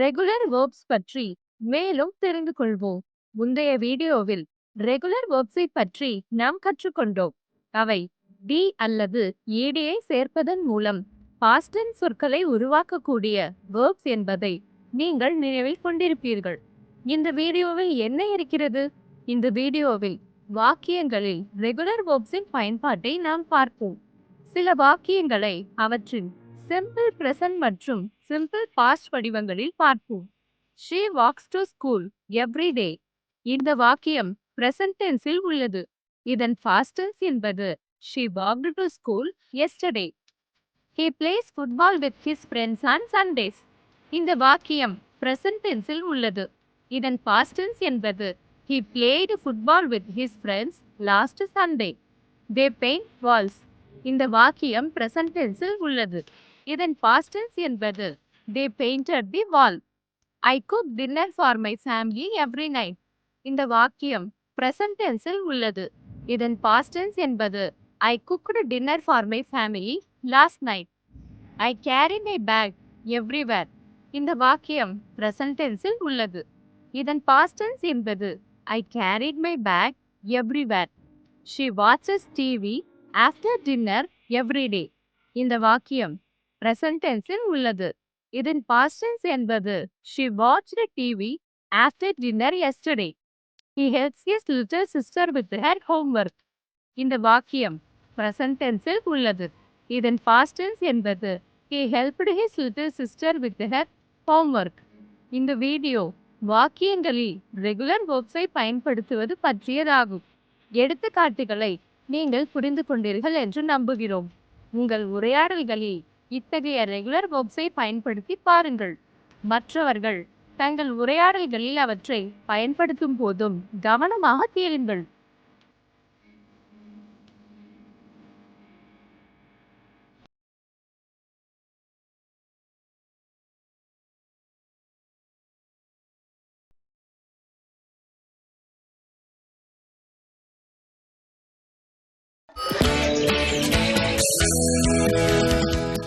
Regular verbs பற்றி மேலும் தெரிந்து கொள்வோம். முந்தைய வீடியோவில் ரெகுலர் வேர்ப்ஸை பற்றி நாம் கற்றுக்கொண்டோம். அவை டி அல்லது ஈடியை சேர்ப்பதன் மூலம் பாஸ்டன் சொற்களை உருவாக்கக்கூடிய வேர்ப்ஸ் என்பதை நீங்கள் நினைவில் கொண்டிருப்பீர்கள். இந்த வீடியோவில் என்ன இருக்கிறது? இந்த வீடியோவில் வாக்கியங்களில் ரெகுலர் வேர்ப்ஸின் பயன்பாட்டை நாம் பார்ப்போம். சில வாக்கியங்களை அவற்றின் சிம்பிள் பிரசன்ட் மற்றும் சிம்பிள் பாஸ்ட் வடிவங்களில் பார்ப்போம். She walks to school every day இந்த வாக்கியம் பிரசன்ட் டென்ஸில் உள்ளது. இதன் பாஸ்ட் என்பது she walked to school yesterday he plays football with his friends on Sundays இந்த வாக்கியம் பிரசன்ட் டென்ஸில் உள்ளது. இதன் பாஸ்ட் என்பது he played football with his friends last Sunday they paint walls இந்த வாக்கியம் பிரசன்ட் டென்ஸில் உள்ளது. இதன் பாஸ்டன்ஸ் என்பது they painted the wall I cook dinner for my family every night இந்த வாக்கியம் பிரசன்ட் டென்ஸில் உள்ளது. இதன் பாஸ்ட் டென்ஸ் என்பது I cooked dinner for my family last night I carry my bag everywhere இந்த வாக்கியம் பிரசன்ட் டென்ஸில் உள்ளது. இதன் பாஸ்ட் டென்ஸ் என்பது I carried my bag everywhere she watches TV after dinner every day இந்த வாக்கியம் பிரசன்ட் டென்ஸில் உள்ளது. இதன் பாஸ்டன்ஸ் என்பது she watched TV after dinner yesterday he helps his little sister with her homework இந்த வாக்கியம் பிரசன்ட் டென்ஸில் உள்ளது. இதன் பாஸ்டன்ஸ் என்பது he helped his little sister with her homework இந்த வீடியோ வாக்கியங்களில் ரெகுலர் வேர்ப்ஸை பயன்படுத்துவது பற்றியதாகும். எடுத்துக்காட்டுகளை நீங்கள் புரிந்து கொண்டீர்கள் என்று நம்புகிறோம். உங்கள் உரையாடல்களில் இத்தகைய ரெகுலர் வேர்ப்ஸை பயன்படுத்தி பாருங்கள். மற்றவர்கள் தங்கள் உரையாடல்களில் அவற்றை பயன்படுத்தும் போதும் கவனமாக கேளுங்கள்.